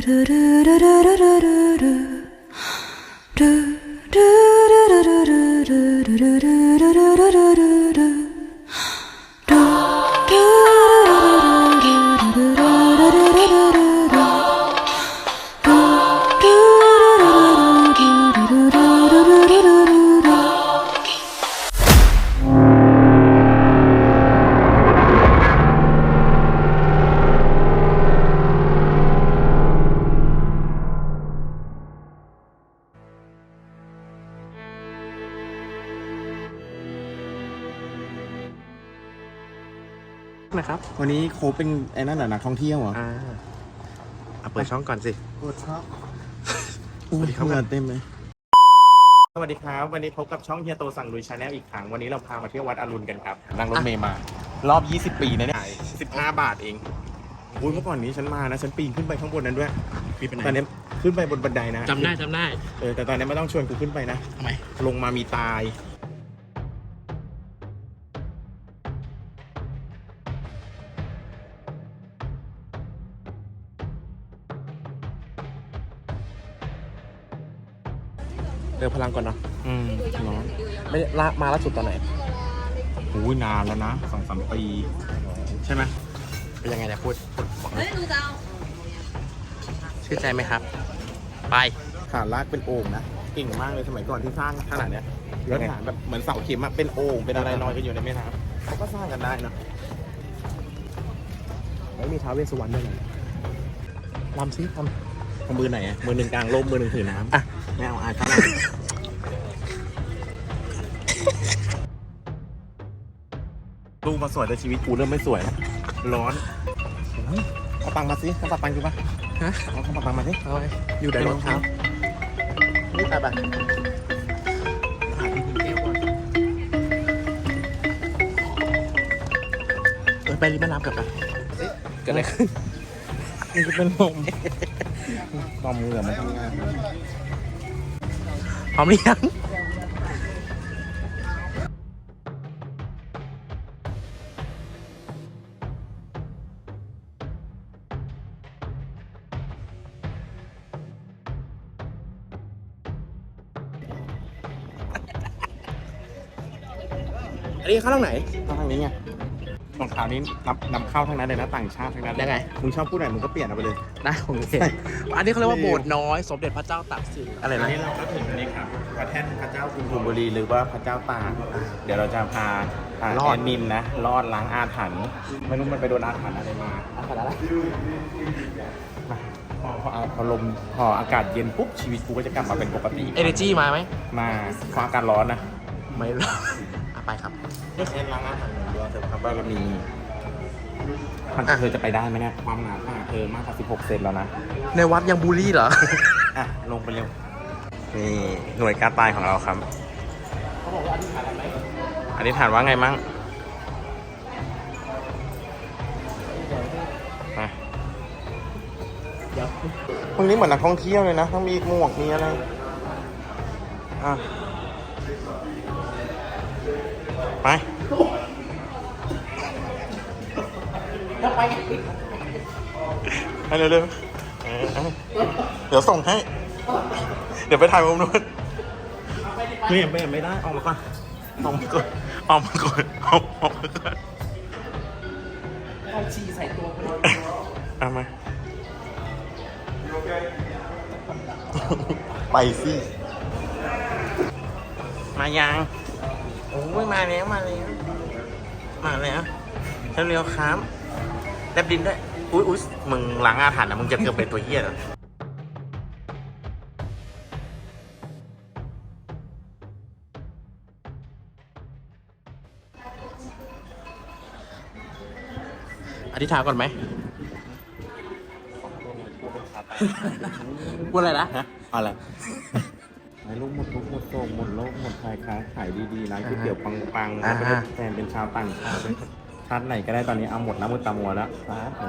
do do do do do นะครับวันนี้โคเป็นไอ้นั่นเหรอนักท่องเที่ยวเหรออ่าเอาเปิดช่องก่อนสิปวดครับสวัสดีครับเหงื่อเต็มเลยสวัสดีครับ วันนี้พบกับช่องเฮียโตสั่งลุยชาแนลอีกครั้ง วันนี้เราพามาเที่ยววัดอรุณกันครับนั่งรถเมย์มา รอบ 20 ปีนะเนี่ย15 บาทเองอุ้ยเมื่อก่อนนี้ฉันมานะฉันปีนขึ้นไปข้างบนนั้นด้วยมีเป็นไหนตอนนี้ขึ้นไปบนบันไดนะจำได้จำได้เออแต่ตอนนี้ไม่ต้องชวนกูขึ้นไปนะทำไมลงมามีตาย เติมพลังก่อนเนาะอืมร้อนไม่ละมาล่าสุดตอนไหนอุ้ยนานแล้วนะสองสามปี ใช่ไหมเป็นยังไงเนี่ยพูดพูดบอกหน่อยชื่นใจไหมครับ ไปฐานลากเป็นโอ่งนะเก่งมากเลยสมัยก่อนที่สร้างขนาดเนี้ยแล้วฐานแบบเหมือนเสาเข็มอะเป็นโอ่งเป็นอะไรลอยกันอยู่ในแม่น้ำเขาก็สร้างกันได้นะไม่มีท้าวเวสสุวรรณด้วยเหรอลำซิลเอา มือไหนอะมือหนึ่งกลางร่มมือหนึ่งถือน้ำอะ ไม่เอาอาข้างหลังรูปมาสวยแต่ชีวิตกูเริ่มไม่สวยแล้วร้อนเอาตังค์มาสิเอาตังค์กูปะฮะ เอาตังค์มาสิเอาไว้อยู่ในรถครับนี่ไปไปหาที่กินแก้วก่อนเออไปริมแม่น้ำกลับไปเกิดอะไรขึ้นมันจะเป็นลม ตอมเหงื่อมันทำงานพร้อมหรือยังอันนี้เข้าทางไหนทางนี้ไงรองเท้านี้นับนำเข้าทั้งนั้นเลยนะต่างชาติทั้งนั้นเลยยังไง มึงชอบพูดไหนมึงก็เปลี่ยนเอาไปเลย นะโอเคอันนี้เขาเรียกว่าโบสถ์น้อย สมเด็จพระเจ้าตากสินอะไรอันนะนี้เราก็ถึงอันนี้ครับพระแท่นพระเจ้ากรุงธนบุรีหรือว่าพระเจ้าตากเดี๋ยวเราจะพาอ่าลอดแอดมินนะลอดล้างอาถรรพ์ไม่รู้มันไปโดนอาถรรพ์อะไรมาขนาดนั้นพอพอพอลมพออากาศเย็นปุ๊บชีวิตกูก็จะกลับมาเป็นปกติ เอเนจีมาไหมมาเพราะอากาศร้อนนะ ไม่รู้อะไปครับไม่ใช่ล้างอาถรรพ์อย่างเดียวเธอครับว่าเรามี มันเธอจะไปได้ไหมเนี่ยความหนาป่าเธอมากกว่า16เซนแล้วนะ ในวัดยังบูลลี่เหรอ อะ ลงไปเร็ว นี่หน่วยการตายของเราครับเขาบอกว่าอธิษฐานอะไรไหมอธิษฐานว่าไงมั่งมาเดี๋ยวมึงนี่เหมือนนักท่องเที่ยวเลยนะต้องมีหมวกมีอะไร อะ ไป แล้วไปไงไปเร็วๆเออเอาเดี๋ยวส่งให้ เดี๋ยวไปถ่ายมุมนู้นไม่เห็นไม่เห็นไม่ได้ออกมาก่อนออกมาก่อนออกมาก่อนออกออกมาก่อนเอาชีใส่ตัวไปเลยเอามาไปสิมายังโอ้ยมาแล้วมาแล้วมาแล้วเร็วๆครับแลบดินด้วยอุ้ยอุ้ยมึงล้างอาถรรพ์นะมึงจะเกือบเป็นตัวเหี้ยเหรออธิษฐานก่อนไหมพูดอะไรนะฮะอะไรให้ลูกหมดทุกข์หมดโศกหมดโรคหมดภัยค้าขายดีๆร้านก๋วยเตี๋ยวปังๆอ่าไม่ฮะได้แฟนเป็นชาวต่างชาติเป็น ชาติไหนก็ได้ตอนนี้เอาหมดน้ำมือตามัวแล้วสาธุ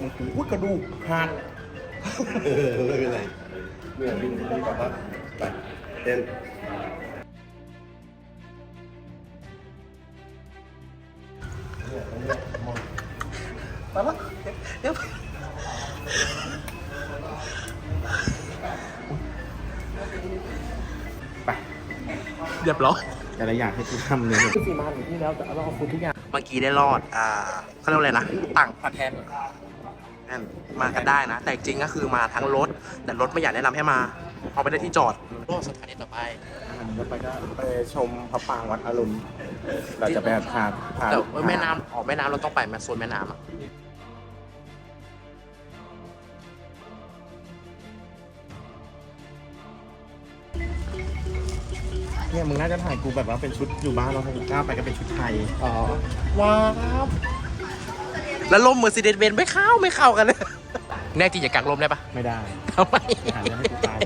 มึงพูดกระดูกหักเออไม่เป็นไรเมื่อวิ่งที่กลับบ้านไปเต้นไปเรียบร้อย แต่ละอย่างให้กูทำเนี่ยคือสีมาถึงที่แล้วแต่เราเอาคุณทุกอย่างเมื่อกี้ได้รอด อ่าเขาเรียกว่าอะไรนะต่างประเทศนั่นมากันได้นะ แต่จริงก็คือมาทั้งรถ แต่รถไม่อยากแนะนำให้มา เอาไปได้ที่จอดก็สถานีต่อไปแล้วไปก็ไปชมพระปรางวัดอรุณเราจะไปพาพาแต่ว่าแม่น้ำออกแม่น้ำเราต้องไปแมโซนแม่น้ำอะ เนี่ยมึงน่าจะถ่ายกูแบบว่าเป็นชุดอยู่บ้านแล้วพอกูกล้าไปก็เป็นชุดไทยอ๋อว้าวแล้วลมเมอร์ซิเดสเบนไม่เข้าไม่เข้ากันเลยแน่จริงอย่ากางลมได้ปะไม่ได้ทำไมหาเรื่องให้กูตาย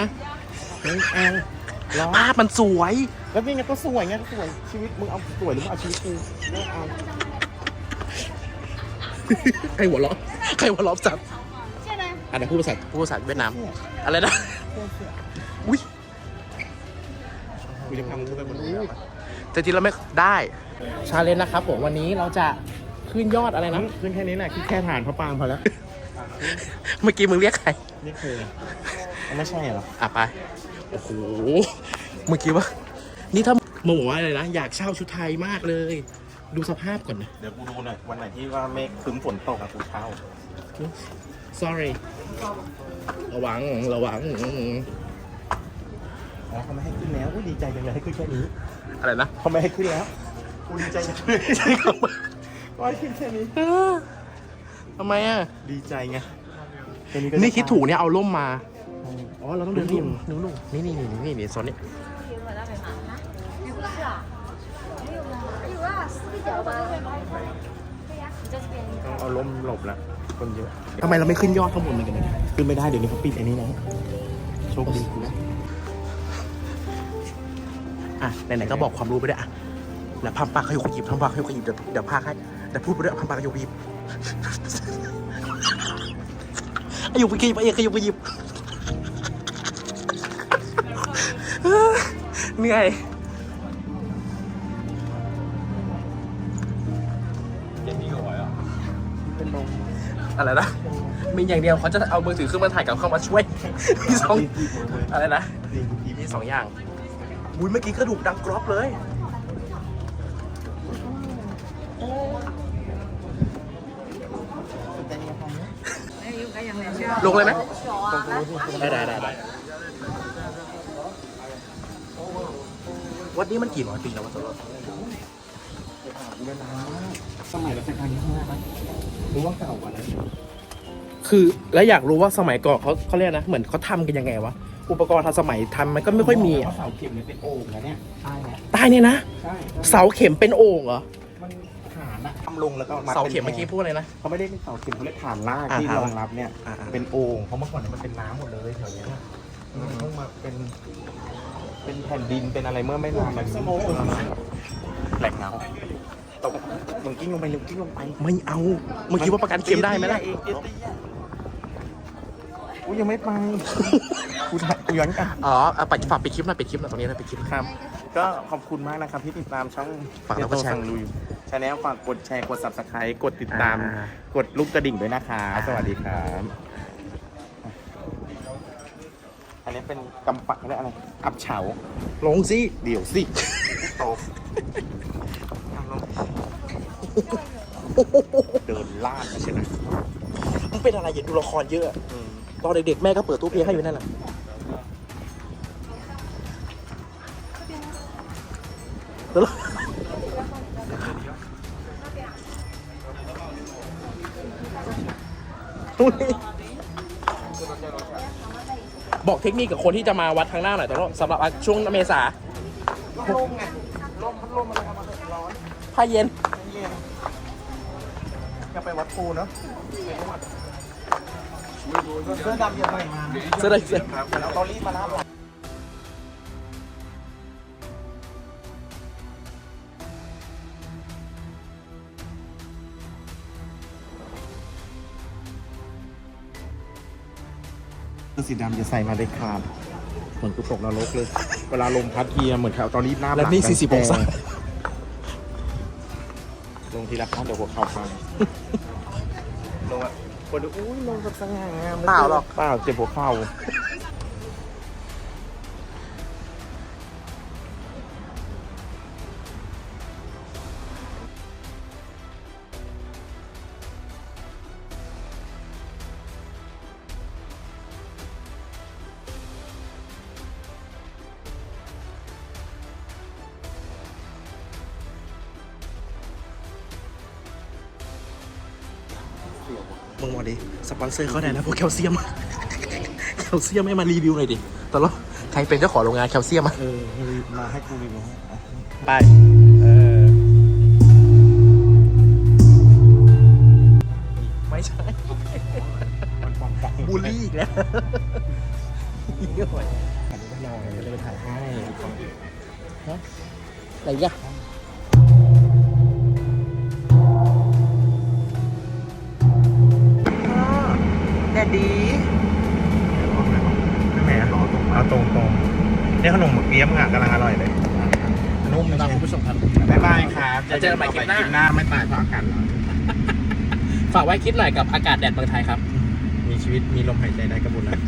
อะไม่เอาร้อนภาพมันสวย แล้วนี่ไงก็สวยไงก็สวยชีวิตมึงเอาสวยหรือมึงเอาชีวิตกูไม่เอาใครหัวเราะใครหัวเราะจับ现在อันนี้พูดภาษาพูดภาษาเวียดนามอะไรนะอุ้ย กูจะพามึงขึ้นไปบนเรือปะแต่จริงเราไม่ได้ ชาเลนจ์นะครับผมวันนี้เราจะขึ้นยอดอะไรนะขึ้นแค่นี้แหละขึ้นแค่ฐานพระปรางพอแล้วเมื่อกี้มึงเรียกใครนี่คือไม่ใช่เหรออะไปโอ้โหเมื่อกี้ว่า นี่ถ้ามึงบอกว่าอะไรนะอยากเช่าชุดไทยมากเลย ดูสภาพก่อนนะ เดี๋ยวกูดูหน่อยวันไหนที่ว่าเมฆครึ้มฝนตกอะกูเช่า sorry ระวังระวัง แล้วเขาไม่ให้ขึ้นแล้วอุ้ยดีใจยังไงให้ขึ้นแค่นี้อะไรนะเขาไม่ให้ขึ้นแล้วอุ้ยดีใจยังไงให้ขึ้นแค่นี้ ทำไมอะ ดีใจไงนี่คิดถูกเนี่ยเอาร่มมาอ๋อเราต้องเดินนี่นู่นนี่นี่นี่นี่นี่โซนนี้ต้องเอาล้มหลบละคนเยอะทำไมเราไม่ขึ้นยอดข้างบนเหมือนกันเนี่ยขึ้นไม่ได้เดี๋ยวนี้เขาปิดอันนี้นะโชคดีนะ อะไหนๆก็บอกความรู้ไปด้วยอะแล้วพัมปากขยุกขยิบพัมปากขยุกขยิบเดี๋ยวเดี๋ยวพากให้เดี๋ยวพูดไปด้วยพัมปากขยุกขยิบขยุกขยิบเอกขยุกขยิบเหนื่อยเป็นลมอะไรนะมีอย่างเดียวเขาจะเอามือถือขึ้นมาถ่ายกับเข้ามาช่วยมีสองอะไรนะมีสองอย่าง อุ้ยเมื่อกี้กระดูกดังกรอบเลย ลงเลยไหมได้ได้ได้ได้วัดนี้มันกี่ร้อยปีแล้ววะตัวสมัยรัชกาลที่ห้าปะรู้ว่าเก่ากว่านั้นคือแล้วอยากรู้ว่าสมัยก่อนเขาเขาเรียกนะ เหมือนเขาทำกันยังไงวะ อุปกรณ์ทันสมัยทำมันก็ไม่ค่อยมีเพอะราะเสาเข็มเนี่ยเป็นโอ่งนะเนี่ยใช่แล้วใต้เนี่ยนะ ใช่เสาเข็มเป็นโอ่งเหรอ มันฐานอะทำลงแล้วก็ดเสาเข็มป็นเมื่อกี้พูดอะไรนะ เขาไม่ได้เป็นเสาเข็มเขาเรียกฐานลากอ่าที่ฐานรลากองรับเนี่ย อ่าอ่า เป็นโอ่งเพราะเมื่อก่อนเนี่ยมันเป็นน้ำหมดเลยแถวเนี้ยมันต้องมาเป็น เป็นแผ่นดินเป็นอะไรเมื่อไม่นานมันแหลกเงาตกมึงกิ้งลงไปมึงกิ้งลงไปไม่เอา เมื่อกี้ว่าประกันเข็มได้ไหมล่ะ เองเตี้ยๆ กูยังไม่ไป กูถ่ายกูย้อนกลับอ๋อเอาไปฝากปิดคลิปหน่อยปิดคลิปหน่อยตรงนี้นะปิดคลิปครับ ก็ขอบคุณมากนะครับที่ติดตามช่องฝากแล้วก็แชร์สั่งลุยชาแนลฝากกดแชร์กด subscribe กดติดตาม อ่า กดลูกกระดิ่งด้วยนะคะอ่าสวัสดีครับ อันนี้เป็นกำปักอะไรอะไร อับเฉา ลงสิเดี๋ยวสิตกเดินลาดมาใช่ไหมมึงเป็นอะไรอย่าดูละครเยอะ ตอนเด็กๆแม่ก็เปิดตู้เพลงให้อยู่นั่นแหละแล้วบอกเทคนิคกับคนที่จะมาวัดข้างหน้าหน่อยตลอดสำหรับช่วงเมษาลมไงลมพัดลมอะไรมาร้อนผ้าเย็นเย็นจะไปวัดปูเนาะ เสื้อดำอย่าใส่มาเสื้ออะไรเสื้อครับแล้วตอรี่มารับเสื้อสีดำอย่าใส่มาเลยครับเหมือนกูตกนรกเลย เวลาลมพัดทีอะเหมือนแถวตอรี่หน้าและนี่40องศาลงทีละครั้งเดี๋ยวหัวเข่าพังลงแบบ คนดูอุ้ยลงแบบสง่างามเปล่าหรอก เปล่าเจ็บหัวเข่า ดิ สปอนเซอร์เขาไหนนะพวกแคลเซียม แคลเซียมให้มารีวิวหน่อยดิตลอดใครเป็นเจ้าของโรงงานแคลเซียมอะเออมาให้กูรีวิวให้ไปเออไม่ใช่มันปองปองบูลลี่อีกแล้วเยอะหน่อยอันนี้ก็นอนก็เลยไปถ่ายให้อะไรอีกอะ แดดดีแหมเอาตรงตรงนี่ขนมหมึกเปี๊ยมอะกำลังอร่อยเลยนุ่มตามคุณผู้ชมครับ บ๊ายบายครับจะเจอกันใหม่คลิปหน้าคลิปหน้าไม่ตายเพราะอากาศร้อนฝากไว้คิดหน่อยกับอากาศแดดเมืองไทยครับ มีชีวิตมีลมหายใจได้กระบุญแล้ว